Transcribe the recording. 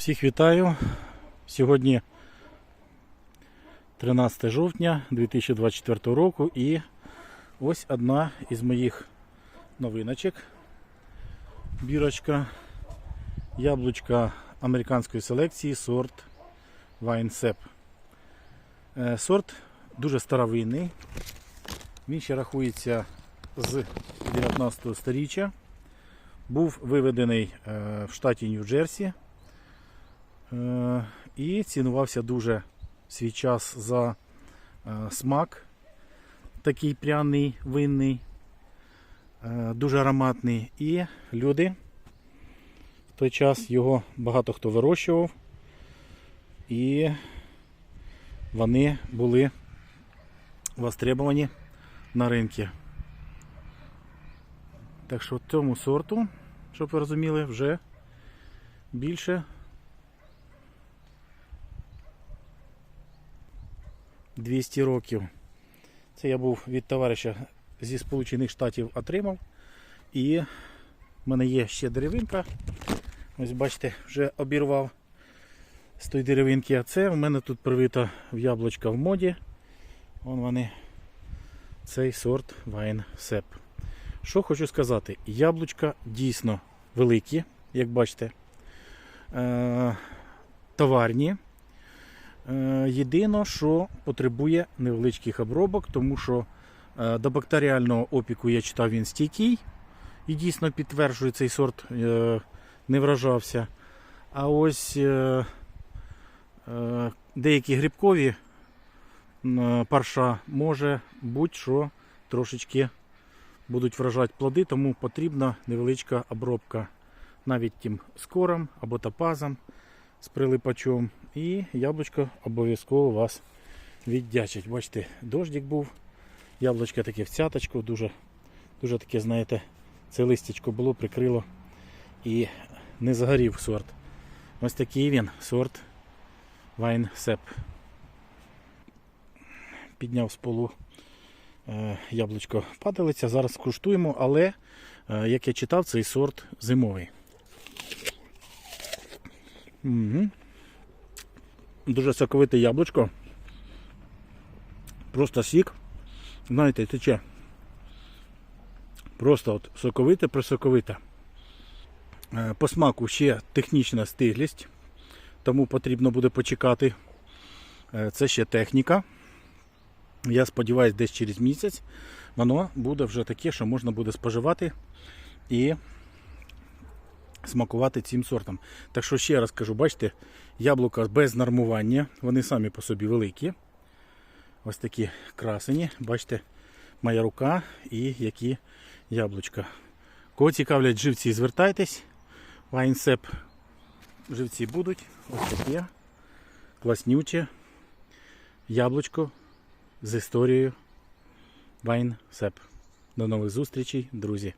Всіх вітаю. Сьогодні 13 жовтня 2024 року і ось одна із моїх новиночок. Бірочка яблучка американської селекції сорт Вайнсеп. Е, Сорт дуже старовинний. Він ще рахується з 19 сторіччя. Був виведений е, в штаті Нью-Джерсі. Е, І цінувався дуже свій час за е, смак, такий пряний, винний, е, дуже ароматний. І люди в той час його багато хто вирощував. І вони були востребовані на ринку. Так що цьому сорту, щоб ви розуміли, вже більше 200 років. Це я був від товариша зі Сполучених Штатів отримав. І в мене є ще деревинка. Ось бачите, вже обірвав з тої деревинки. А це в мене тут привита в яблучка в моді. Вон вони. Цей сорт Вайн Сеп. Що хочу сказати, яблучка дійсно великі, як бачите. Е, товарні. Е, Єдине, що потребує невеличких обробок, тому що е, до бактеріального опіку я читав він стійкий і дійсно підтверджує цей сорт е, не вражався. А ось деякі грибкові парша може будь-що трошечки будуть вражати плоди, тому потрібна невеличка обробка навіть тим скором або топазом з прилипачом. І яблучко обов'язково вас віддячить. Бачите, дождик був, яблучко таке в цяточку, дуже, дуже таке, знаєте, це листячко було, прикрило і не загорів сорт. Ось такий він, сорт Вайн Сеп. Підняв з полу е, яблучко падалиця. Зараз куштуємо, але, е, як я читав, цей сорт зимовий. Угу. Дуже соковите яблучко. Просто сік. Знаєте, тече. Просто от соковите присоковите. Е, По смаку ще технічна стиглість, тому потрібно буде почекати. Е, Це ще техніка. Я сподіваюся, десь через місяць воно буде вже таке, що можна буде споживати і смакувати цим сортом. Так що ще раз кажу, бачите, яблука без нормування, вони самі по собі великі. Ось такі красені. Бачите, моя рука і які яблучка. Кого цікавлять живці, звертайтесь. Вайнсеп живці будуть. Ось таке. Класнюче. Яблучко з історією Вайнсеп. До нових зустрічей, друзі!